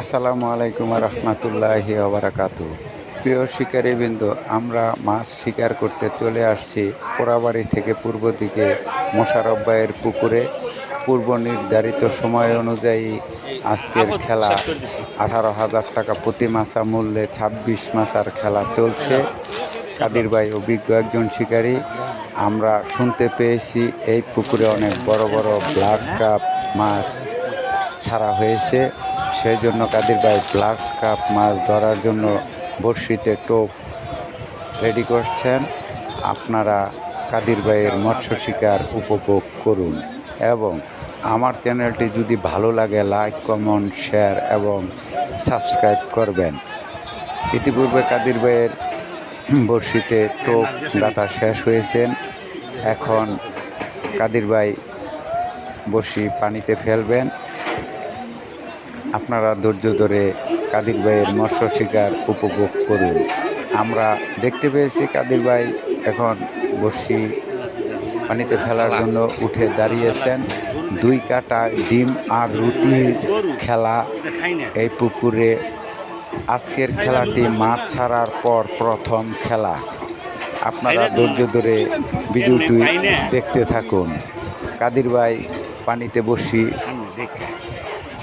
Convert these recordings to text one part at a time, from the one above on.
আসসালামু আলাইকুম রহমতুল্লাহি ওবরাকাতু প্রিয় শিকারীবৃন্দ আমরা মাছ শিকার করতে চলে আসছি পোড়াবাড়ি থেকে পূর্ব দিকে মোশারফ ভাইয়ের পুকুরে। পূর্ব নির্ধারিত সময় অনুযায়ী আজকের খেলা আঠারো হাজার টাকা প্রতি মাসা মূল্যে ছাব্বিশ মাসার খেলা চলছে। কাদির ভাই অভিজ্ঞ একজন শিকারী। আমরা শুনতে পেয়েছি এই পুকুরে অনেক বড় বড় ব্লাড কাপ মাছ ছাড়া হয়েছে। সেই জন্য কাদির ভাই ব্লাড কাপ মাছ ধরার জন্য বড়শিতে টোপ রেডি করছেন, আপনারা কাদির ভাইয়ের মৎস্য শিকার উপভোগ করুন। এবং আমার চ্যানেলটি যদি ভালো লাগে, লাইক, কমেন্ট, শেয়ার এবং সাবস্ক্রাইব করবেন। ইতিপূর্বে কাদির ভাইয়ের বড়শিতে টোপ গাঁথা শেষ হয়েছেন। এখন কাদির ভাই বড়শি পানিতে ফেলবেন। আপনারা ধৈর্য ধরে কাদির ভাইয়ের মৎস্য শিকার উপভোগ করুন। আমরা দেখতে পেয়েছি কাদির ভাই এখন বসি পানিতে খেলার জন্য উঠে দাঁড়িয়েছেন। দুই কাটা ডিম আর রুটির খেলা এই পুকুরে। আজকের খেলাটি মাছ ছাড়ার পর প্রথম খেলা। আপনারা ধৈর্য ধরে ভিডিওটি দেখতে থাকুন। কাদির ভাই পানিতে বসি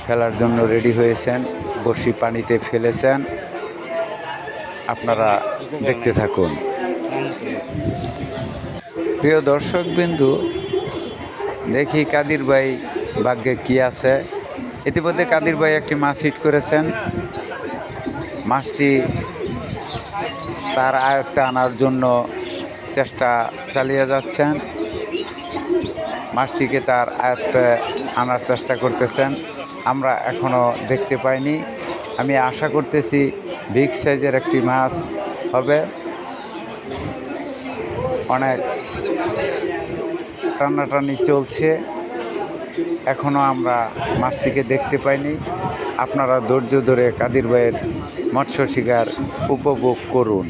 ফেলার জন্য রেডি হয়েছেন, বসি পানিতে ফেলেছেন। আপনারা দেখতে থাকুন। প্রিয় দর্শক বিন্দু দেখি কাদির ভাই ভাগ্যে কি আছে। ইতিমধ্যে কাদির ভাই একটি মাছ হিট করেছেন। মাছটি তার আয়ত্তে আনার জন্য চেষ্টা চালিয়ে যাচ্ছেন। মাছটিকে তার আয়ত্তে আনার চেষ্টা করতেছেন। আমরা এখনও দেখতে পাইনি। আমি আশা করতেছি বিগ সাইজের একটি মাছ হবে। অনেক টানাটানি চলছে। এখনও আমরা মাছটিকে দেখতে পাইনি। আপনারা ধৈর্য ধরে কাদির ভাইয়ের মৎস্য শিকার উপভোগ করুন।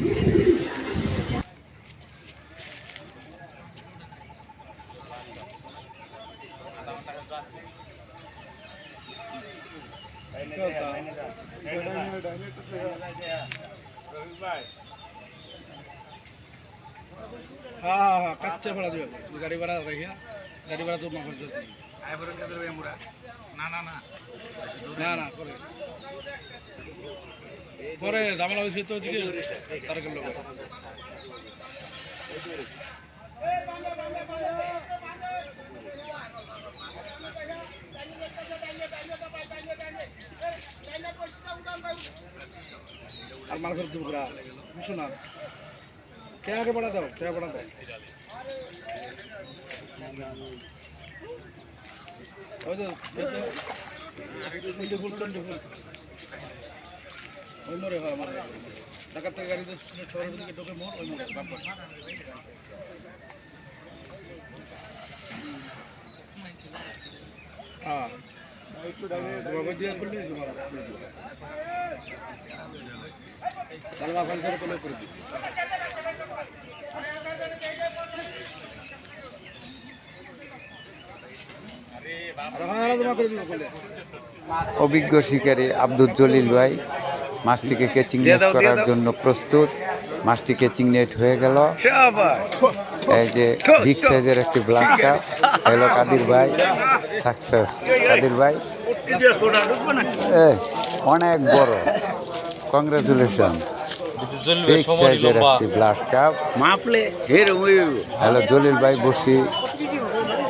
হ্যাঁ হ্যাঁ কাচ্চা ভাড়া দিবে গাড়ি ভাড়া রেখে গাড়ি ভাড়া তো মাফ হচ্ছে না না না না না করে পরে জামালা হয়েছে তো ওদিকে তারকের লোক। আর মাল করে দেবো বুঝছ না কে দাও? কে বাড়া দাও? ওই তো ফুল টন্ডে ফুল। ওই হয় আমার ঢাকার থেকে শহরের দিকে ঢোকে ওই হ্যাঁ। দিয়ে করলে তাহলে অভিজ্ঞ শিকারী আব্দুল জলিল ভাই মাছটিকে কেচিং নেট করার জন্য প্রস্তুত। মাছটি কেচিং নেট হয়ে গেল। এই যে বিগ সাইজের একটি ব্লাক কাপ হলো কাদির ভাই সাকসেস কাদির ভাই অনেক বড়। কংগ্রেচুলেশন বিগ সাইজের একটি ব্লাড কাপ মাপলে হ্যালো জলিল ভাই বসি।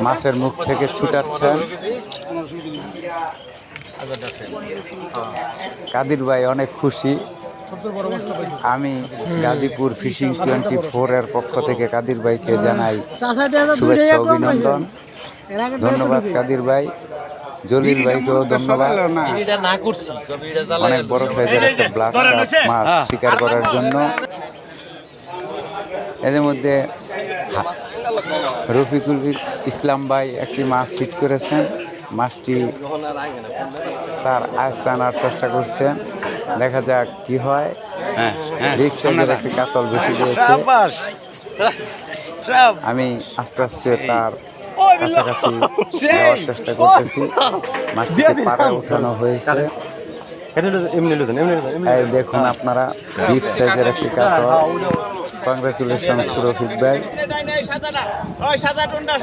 মাছের মুখ থেকে ছুটাচ্ছেন। কাদির ভাই অনেক খুশি। আমি গাজীপুর ফিশিং টোয়েন্টি ফোর এর পক্ষ থেকে কাদির ভাইকে জানাই শুভেচ্ছা অভিনন্দন। ধন্যবাদ কাদির ভাই। জলিল ভাইকেও ধন্যবাদ। করছি। অনেক বড় সাইজের একটা ব্লাক মাছ শিকার করার জন্য। এদের মধ্যে রফিকুল ইসলাম ভাই একটি মাছ হিট করেছেন। মাছটি তার আয়ত্ত আনার চেষ্টা করছেন। দেখা যাক কি হয়। বিগ সাইজের একটি কাতল বেশি দিয়েছে। আমি আস্তে আস্তে তার কাছাকাছি যাওয়ার চেষ্টা করতেছি। মাছটিকে পাড়ে উঠানো হয়েছে। দেখুন আপনারা বিগ সাইজের একটি কাতল। কংগ্রেচুলেশন রফিক ভাই।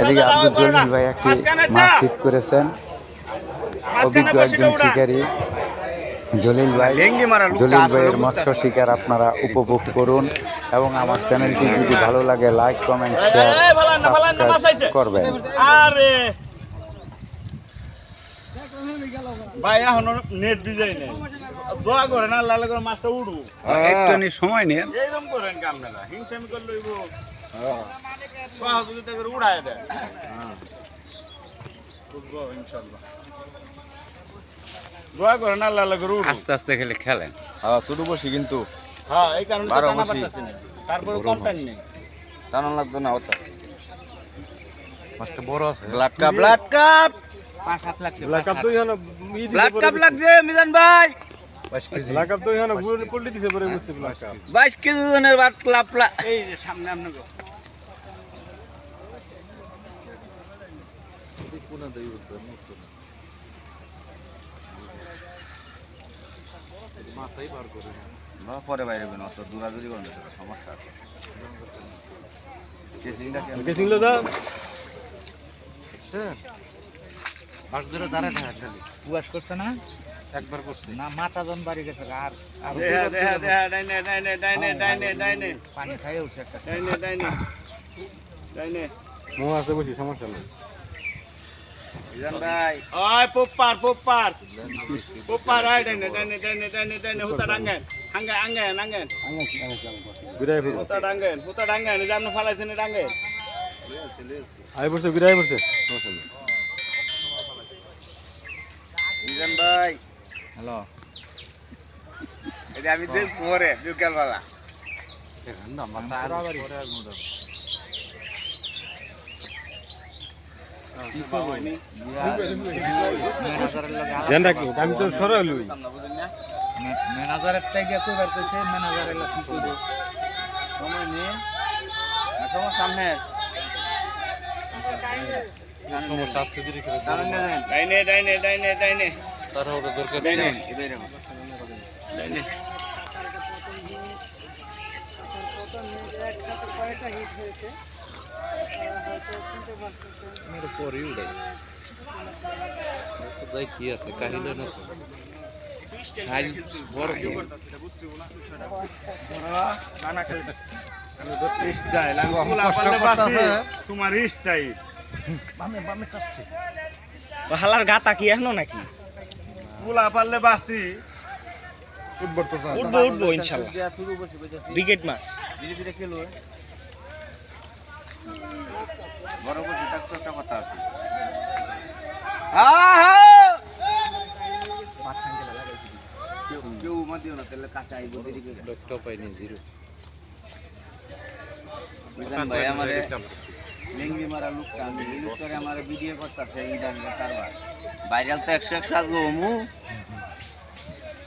এদিকে আব্দুল জলিল ভাই একটি মাছ হিট করেছেন। অভিজ্ঞ একজন শিকারী জলিল ভাই। জলিল ভাইয়ের মৎস্য শিকার আপনারা উপভোগ করুন। এবং আমার চ্যানেলটি যদি ভালো লাগে লাইক কমেন্ট শেয়ার সাবস্ক্রাইব করবেন। আরে। ভাই এখন নেট বিজয় নেই। দোয়া করেন আল্লাহ আল্লাহ করে মাছটা উঠবো একটুখানি সময় নিন। এইরকম করেন কি আপনারা হিংসামি করে লইব। সহযোগিতা করে উড়ায় দেয় উঠবো ইনশাল্লাহ। দোয়া করেন আল্লাহ করে আস্তে আস্তে খেলে খেলেন। হ্যাঁ ছোটো বসি কিন্তু। হ্যাঁ এই কারণে বারো টানা না তারপরে কম টাইম নেই। টানান লাগতো না ওটা মাছটা বড় আছে। ব্লাড কাপ ব্লাড কাপ! পাঁচ সাত লাগছে ব্লাড কাপ তো এখানে ব্লাড কাপ লাগছে মিজান ভাই! বাইশ কেজি। ওজনের বাট লাপলা এই যে সামনে আপনাকে। পরে বাইরে বেন অত দূরাদূরি করেন সমস্যা আছে কেসিংটা কেমন কেসিং লো দা মাছ ধরে দাঁড়ায় থাকে খালি কুয়াশ করছে না একবার করছে না মাথা জন বাড়ি গেছে আর পানি খাইয়ে উঠছে একটা ডাইনে ডাইনে ডাইনে মো আছে বসি সমস্যা নেই ওই পোপার পোপার পোপার আই ডাইনে ডাইনে ডাইনে ডাইনে ডাইনে হুতা ডাঙ্গেন হাঙ্গে হাঙ্গে হাঙ্গেন বিরাই ফিরে হুতা ডাঙ্গেন হুতা ডাঙ্গেন আপনি ফালাইছেন ডাঙ্গেন আই পড়ছে বিরাই পড়ছে মিজান ভাই। হ্যালো। এটা আমি দেব পরে বিকালবেলা। ম্যানেজারের লগে ধ্যান রাখি আমি তো সরাইলই ম্যানেজারের টাইগে কই বার কইছে ম্যানেজারের লগে কি কইবে সময় নিয়ে সামনে তারা ওটা দরকার নেই। ডাইনে আমার পরেই উড়ে কি আছে কাহিনী না তোমার স্টাইল হালার গাতা কি এখনও নাকি? পোলা পারলে বাসি উঠবো উঠবো ইনশাল্লাহ। ব্রিগেড মাছ। ধীরে ধীরে খেলো বড় বসি তার তো একটা কথা আছে। কেউ কেউ মাদিও না তাহলে কাঁচা আইব দেরি করে। ডক্টর পাইনি জিরো। ভাই আমারে লেঙ্গি মারা লোকটা আমি এই লোকটারে আমার ভিডিও করতেছে ইন্টারনেট কারবার। ভাইরাল তো একশো একশো আসব মু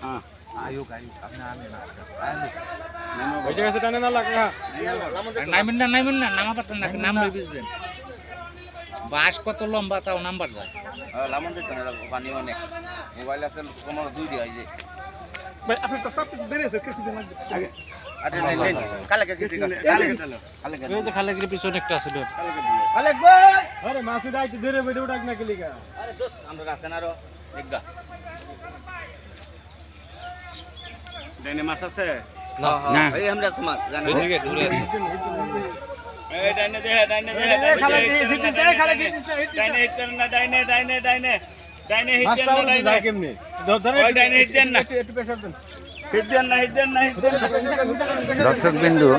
হ্যাঁ আয়ুক আয়ুক আপনি আনেন না। ওই জায়গায় টানে না লাগে হ্যাঁ। নাইবেন না নাইবেন না নামা পারতেন না নাম বুঝবেন। বাস কত লম্বা তাও নাম্বার যায়। লামন দিতে না পানি অনেক। মোবাইল আছে তোমার দুই দিয়ে যে। ভাই আপনি তো সব বেরিয়েছে কিছু দিন আগে। আরে নেই নেই কিছু যে পিছনে একটা আছে লোক। কালে ভাই! আরে মাছ উঠাইতে ধরে বেড়ে উঠাক না গা আরে দোস্ত আমরা একগা মাছ আছে? না না। এই আমরা ওইদিকে দূরে এই ডাইনে দেহে ডাইনে খালে সিটিস দে খালে ডাইনে হিট করেন না ডাইনে ডাইনে ডাইনে। ডাইনে হিট দেন না ডাইনে। যায় কেমনে? ধরে ডাইনে হিট দেন না। একটু একটু প্রেসার দেন। হিট দেন না হিট দেন না হিট দেন দর্শক বিন্দু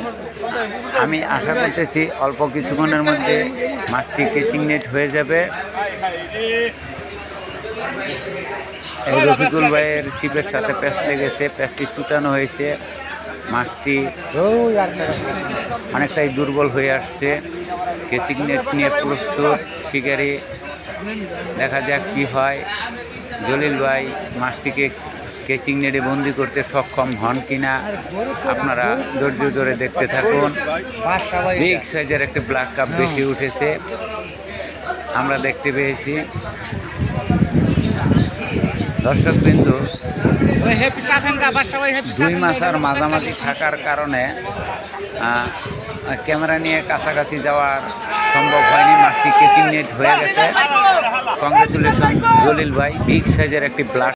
আমি আশা করতেছি অল্প কিছুক্ষণের মধ্যে মাছটি কেচিং নেট হয়ে যাবে। রফিকুল ভাইয়ের শিপের সাথে প্যাঁচ লেগেছে, প্যাঁচটি ছুটানো হয়েছে, মাছটি অনেকটাই দুর্বল হয়ে আসছে। কেচিং নেট নিয়ে প্রস্তুত, শিকারি। দেখা যাক কি হয়। জলিল ভাই মাছটিকে কেচিং নেটে বন্দি করতে সক্ষম হন কিনা, আপনারা ধৈর্য ধরে দেখতে থাকুন। বিগ সাইজের একটা ব্ল্যাক কাপ বেশি উঠেছে। আমরা দেখতে পেয়েছি। দর্শক বিন্দু দুই মাছ আর মাঝামাঝি থাকার কারণে ক্যামেরা নিয়ে কাছাকাছি যাওয়ার সম্ভব হয়নি। মাছটি কেচিং নেট হয়ে গেছে। কংগ্রেচুলেশন জলিল ভাই। বিগ সাইজের একটি ব্লাড